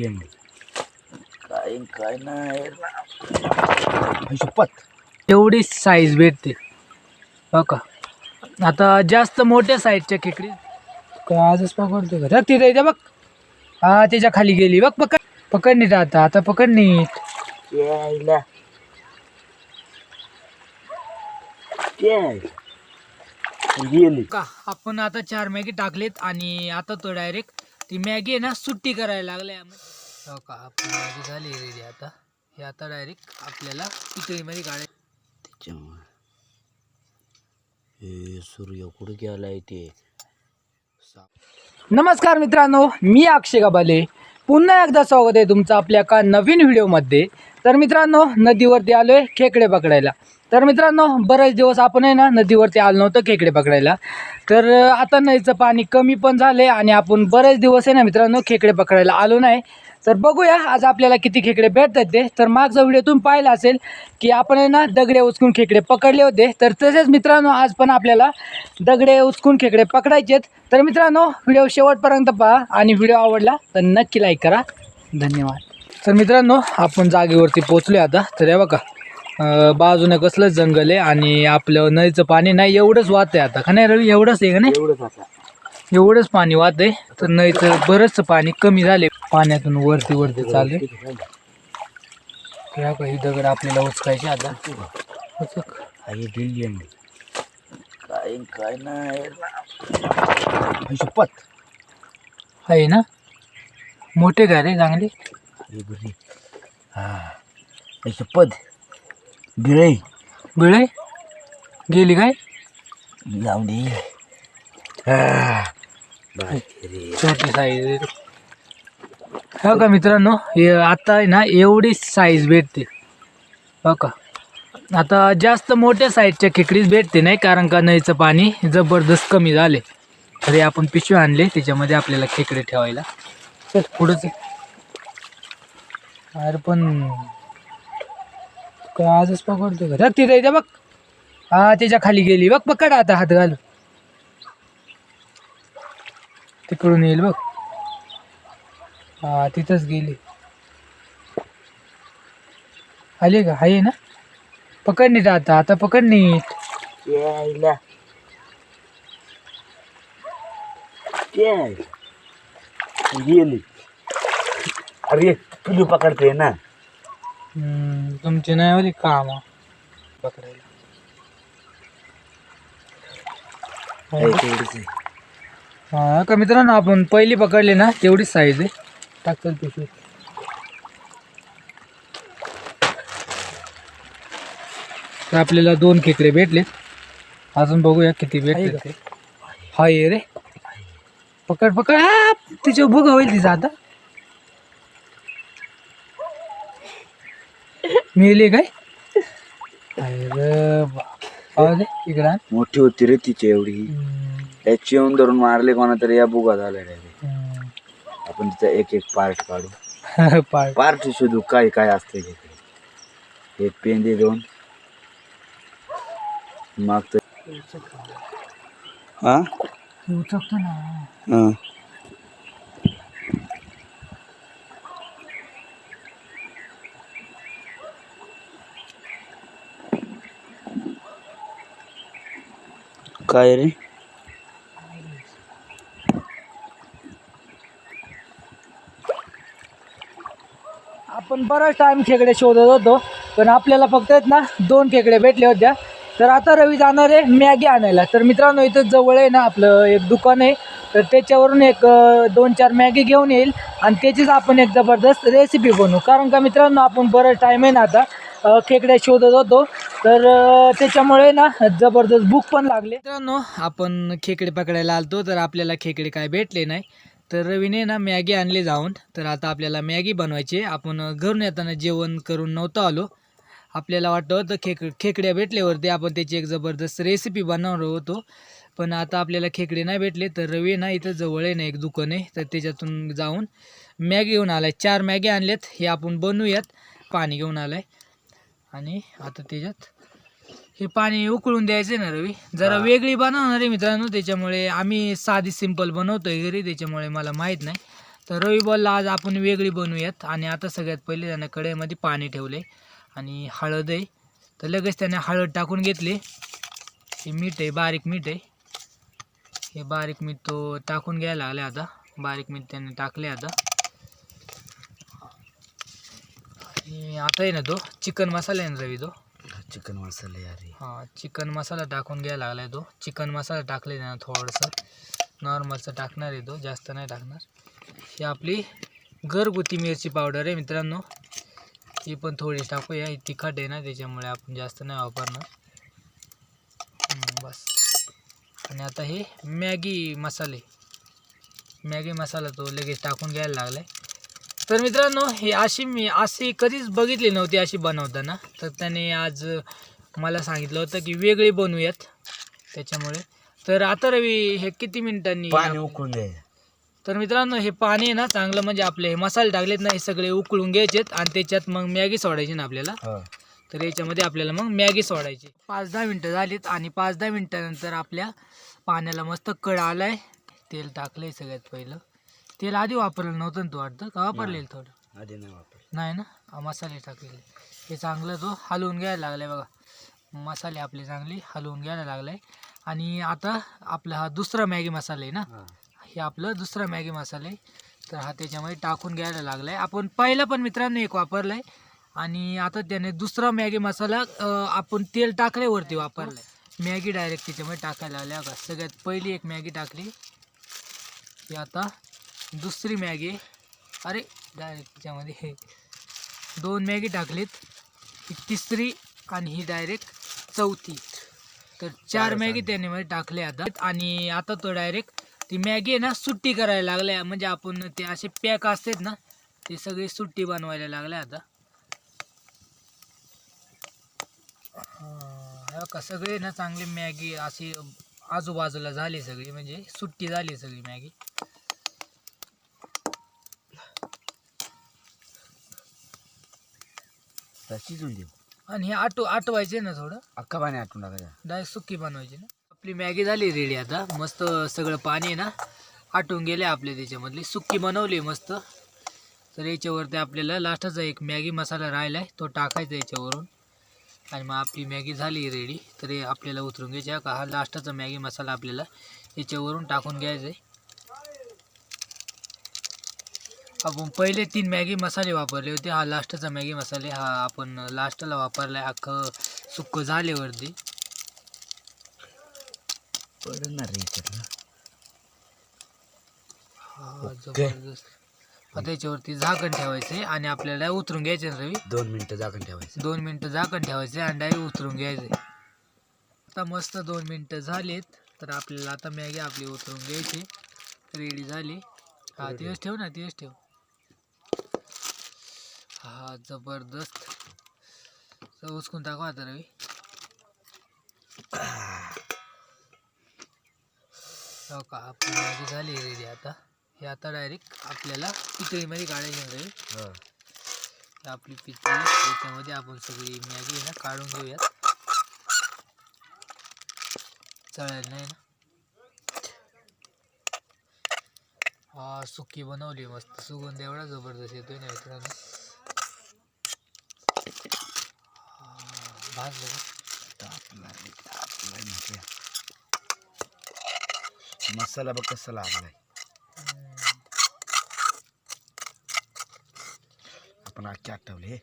दिली काय काय नाही. शपथ एवढी साईज भेटते. हो का? आता जास्त मोठ्या साईजच्या खेकडी. का आजच पकडतो का? तिथे बघ. हा त्याच्याखाली गेली. बघ पकड. पकड नीट आता. आता पकड नीट. यायला. का? आपण आता चार मॅगी टाकलेत आणि आता तो डायरेक्ट ती मॅगी आहे ना सुट्टी करायला लागले हो का? आपण मॅगी झाली रेडी आता. हे आता डायरेक्ट आपल्याला पितळीमध्ये काढायचं त्याच्यामुळे. हे सूर्य कुठे गेलाय ते? नमस्कार मित्रांनो मी अक्षय गबाले पुन्हा एकदा स्वागत आहे तुमचं आपल्या एका नवीन व्हिडिओमध्ये तर मित्रांनो नदीवरती आलो आहे खेकडे पकडायला. तर मित्रांनो बरेच दिवस आपण आहे ना नदीवरती आलो नव्हतं खेकडे पकडायला. तर आता नदीचं पाणी कमी पण झालं आहे आणि आपण बरेच दिवस आहे ना मित्रांनो खेकडे पकडायला आलो नाही. तर बघूया आज आपल्याला किती खेकडे भेटतात ते. तर मागचा व्हिडिओतून पाहिलं असेल की आपण आहे ना दगडे उचकून खेकडे पकडले होते. तर तसेच मित्रांनो आज पण आपल्याला दगडे उचकून खेकडे पकडायचे तर मित्रांनो व्हिडिओ शेवटपर्यंत पहा आणि व्हिडिओ आवडला तर नक्की लाईक करा. धन्यवाद. तर मित्रांनो आपण जागेवरती पोचलो आता. तर हे बघा बाजूने कसलं जंगल आहे आणि आपलं नदीचं पाणी नाही एवढंच वाहत आहे आता. का नाही रवी? एवढंच आहे का नाही? एवढंच आता. एवढंच पाणी वाहत आहे. तर नदीचं बरंचसं पाणी कमी झाले पाण्यातून वरती वरती चालले तर बघा, दगड आपल्याला उचकायची आता. उचक. काय काय नाही. शपथ आहे ना? मोठे का रे चांगले. बरी हा. शपथ गिळे बिळे गेली काय? जाऊ दे. हा. छोटी साईज हो का मित्रांनो? हे आता आहे ना एवढी साईज भेटते. हो का? आता जास्त मोठ्या साईजच्या खेकडीच भेटते नाही कारण का नदीचं पाणी जबरदस्त कमी झाले. तरी आपण पिशवी आणले त्याच्यामध्ये आपल्याला खेकडे ठेवायला. चल पुढंच. अरे पण काय आजच पकडतो का? तिथे इथे बघ. हा त्याच्याखाली गेली. बघ पकड आता हात घालू तिकडून येईल बघ. हा तिथंच गेली. आली का? आहे ना? पकड नीट आता. आता पकड नीट. यायला. गेली. अरे पिलू पकडते ना? हम्म, तुमची नाही होती काम पकडायला. आहे तेवढीच आहे. हा का मित्रांनो आपण पहिली पकडली ना तेवढीच साईज आहे. टाकल पिशवी. तर आपल्याला दोन खेकडे भेटले. अजून बघूया किती भेटले ते. हा ये रे. पकड पकड. हा तिच्यावर बघा होईल तिचा आता. मिळली काय? अरे बा. पाहू दे इकडं आण. मोठी होती रे तिची एवढी. हम्म, त्याची येऊन धरून मारले कोणा तरी या बुगा झाला रे. हम्म. आपण तिचा एक एक पार्ट काढू. पाड पार्ट शोधू काय काय असते हे पेंदे दोन. मागच. हा? उचकतो ना. हा. काय रे? आपण बराच टाइम खेकडे शोधत होतो पण आपल्याला फक्त आहेत ना दोन खेकडे भेटले होत्या तर आता रवी जाणार आहे मॅगी आणायला. तर मित्रांनो इथं जवळ आहे ना आपलं एक दुकान आहे. तर त्याच्यावरून एक दोन चार मॅगी घेऊन येईल. आणि त्याचीच आपण एक जबरदस्त रेसिपी बनवू. कारण का मित्रांनो आपण बराच टाईम आहे ना आता खेकड्या शोधत होतो. तर त्याच्यामुळे ना जबरदस्त भूक पण लागले. मित्रांनो आपण खेकडे पकडायला आलतो तर आपल्याला खेकडे काय भेटले नाही. तर रवीने ना मॅगी आणली जाऊन. तर आता आपल्याला मॅगी बनवायची आहे. आपण घरून येताना जेवण करून नव्हतं आलो. आपल्याला वाटतं होतं खेक खेकड्या भेटल्यावरती आपण त्याची एक जबरदस्त रेसिपी बनवणार होतो. पण आता आपल्याला खेकडे नाही भेटले. तर रवी ना इथं जवळ आहे ना एक दुकान आहे. तर त्याच्यातून जाऊन मॅगी घेऊन आलाय. चार मॅगी आणल्यात. हे आपण बनवूयात. पाणी घेऊन आलं आहे आणि आता त्याच्यात हे पाणी उकळून द्यायचं आहे ना रवी? जरा हा. वेगळी बनवणार आहे मित्रांनो त्याच्यामुळे आम्ही साधी सिंपल बनवतोय घरी त्याच्यामुळे मला माहीत नाही. तर रवी बोलला आज आपण वेगळी बनवूयात. आणि आता सगळ्यात पहिले त्यानं कढईमध्ये पाणी ठेवले आणि हळद आहे. तर लगेच त्याने हळद टाकून घेतली. हे मीठ आहे बारीक मीठ आहे. हे बारीक मीठ तो टाकून घ्यायला लागले आता. बारीक मीठ त्याने टाकले आता. आणि आता आहे ना तो. चिकन मसाला आहे ना रवी तो. चिकन मसाले अरे हां. चिकन मसाला टाकून घ्यायला लागला आहे तो. चिकन मसाला टाकले ना थोडंसं. नॉर्मलचं टाकणार आहे तो जास्त नाही टाकणार. ही आपली घरगुती मिरची पावडर आहे मित्रांनो. ही पण थोडी टाकूया. ही तिखट आहे ना त्याच्यामुळे आपण जास्त नाही वापरणार. बस. आणि आता हे मॅगी मसाले. मॅगी मसाला तो लगेच टाकून घ्यायला लागला आहे तर मित्रांनो हे अशी मी अशी कधीच बघितली नव्हती अशी बनवताना. तर त्याने आज मला सांगितलं होतं की वेगळी बनवूयात त्याच्यामुळे. तर आता रवी हे किती मिनिटांनी पाणी उकळून तर मित्रांनो हे पाणी आहे ना चांगलं म्हणजे आपले हे मसाले टाकलेत ना हे सगळे उकळून घ्यायचेत आणि त्याच्यात मग मॅगी सोडायची ना आपल्याला. हो. तर याच्यामध्ये आपल्याला मग मॅगी सोडायची. पाच दहा मिनटं झालीत आणि पाच दहा मिनटानंतर आपल्या पाण्याला मस्त कड आलाय. तेल टाकलंय सगळ्यात पहिलं. तेल आधी वापरलं नव्हतं ना तू वाटतं? का वापरलेलं थोडं? आधी नाही वापर नाही ना? हा, मसाले टाकलेले. हे चांगलं तो हलवून घ्यायला लागलाय बघा. मसाले आपले चांगले हलवून घ्यायला लागलाय. आणि आता आपला हा दुसरा मॅगी मसाला आहे ना? हां. आपलं दुसरा मॅगी मसाला आहे. तर हा त्याच्यामध्ये टाकून घ्यायला लागलाय. आपण पहिला पण मित्रांनो एक वापरलाय. आणि आता त्याने दुसरा मॅगी मसाला आपण तेल टाकल्यावरती वापरलाय. मॅगी डायरेक्ट त्याच्यामध्ये टाकायला लागल्या. का सगळ्यात पहिली एक मॅगी टाकली. ही आता दुसरी मॅगी. अरे डायरेक्ट त्याच्यामध्ये हे. दोन मॅगी टाकलीत. ही तिसरी आणि ही डायरेक्ट चौथी. तर चार मॅगी. त्याने मध्ये टाकले आता. आणि आता तो डायरेक्ट ती मॅगी आहे ना सुट्टी करायला लागल्या. म्हणजे आपण ते असे पॅक असतात ना ते सगळे सुट्टी बनवायला लागले आता. हा का सगळे ना चांगली मॅगी अशी आजूबाजूला झाली सगळी. म्हणजे सुट्टी झाली सगळी मॅगी. शिजून देऊ. आणि हे आटो आटवायचे ना थोडं? अख्खा पाणी आटून टाकायचं. डायरेक्ट सुक्की बनवायची ना. आपली मॅगी झाली रेडी आता. मस्त सगळं पाणी आहे ना आटून गेले आपले त्याच्यामधली. सुक्की बनवली मस्त. तर याच्यावरती आपल्याला लास्टचा एक मॅगी मसाला राहिला आहे तो टाकायचा याच्यावरून. आणि मग आपली मॅगी झाली रेडी. तर हे आपल्याला उतरून घ्यायची का? हा लास्टचा मॅगी मसाला आपल्याला याच्यावरून टाकून घ्यायचा आहे. आपण पहिले तीन मॅगी मसाले वापरले होते. हा लास्टचा मॅगी मसाले हा आपण लास्टला वापरला आहे अख्खं सुक्क झाल्यावरती. पडणार. हा, जबरदस्त. आता याच्यावरती झाकण ठेवायचे आणि आपल्याला उतरून घ्यायचे रवी? दोन मिनिटं झाकण ठेवायचं. दोन मिनटं झाकण ठेवायचे आणि डायरेक्ट उतरून घ्यायचे आता मस्त दोन मिनटं झालेत तर आपल्याला आता मॅगी आपली उतरून घ्यायची रेडी झाली. हा. तेच ठेव ना तेच ठेव. हा जबरदस्त. तर उचकून टाकू आता रवी. हो का आपली मॅगी झाली रेडी आता. हे आता डायरेक्ट आपल्याला पितळीमध्ये काढायची हो. तर आपली पितळी त्याच्यामध्ये आपण सगळी मॅगी ना काढून घेऊयात. चालेल नाही ना? हा सुकी बनवली मस्त. सुगंध एवढा जबरदस्त येतोय ना मित्रांनो. भाजलं का? तापला रे, तापलाय म्हटलं. मसाला बघ कसा लागलाय हम्म. आपण आजचे आठवले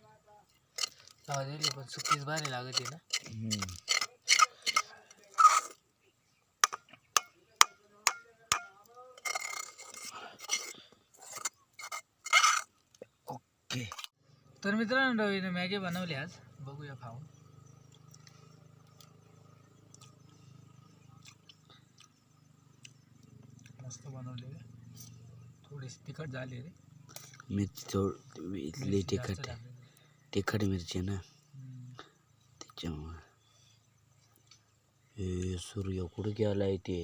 हा, दिली पण सुकीच भारी लागत आहे ना हम्म. ओके तर मित्रांनो रवीने मॅगी बनवली आज बघूया खाऊन मस्त बनवली रे. थोडीशी तिखट झाली रे मिरची थोड इथली तिखट. तिखट मिरची ना. त्याच्यामुळे हे सूर्य कुठं गेलाय ते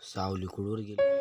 सावली कुठवर गेली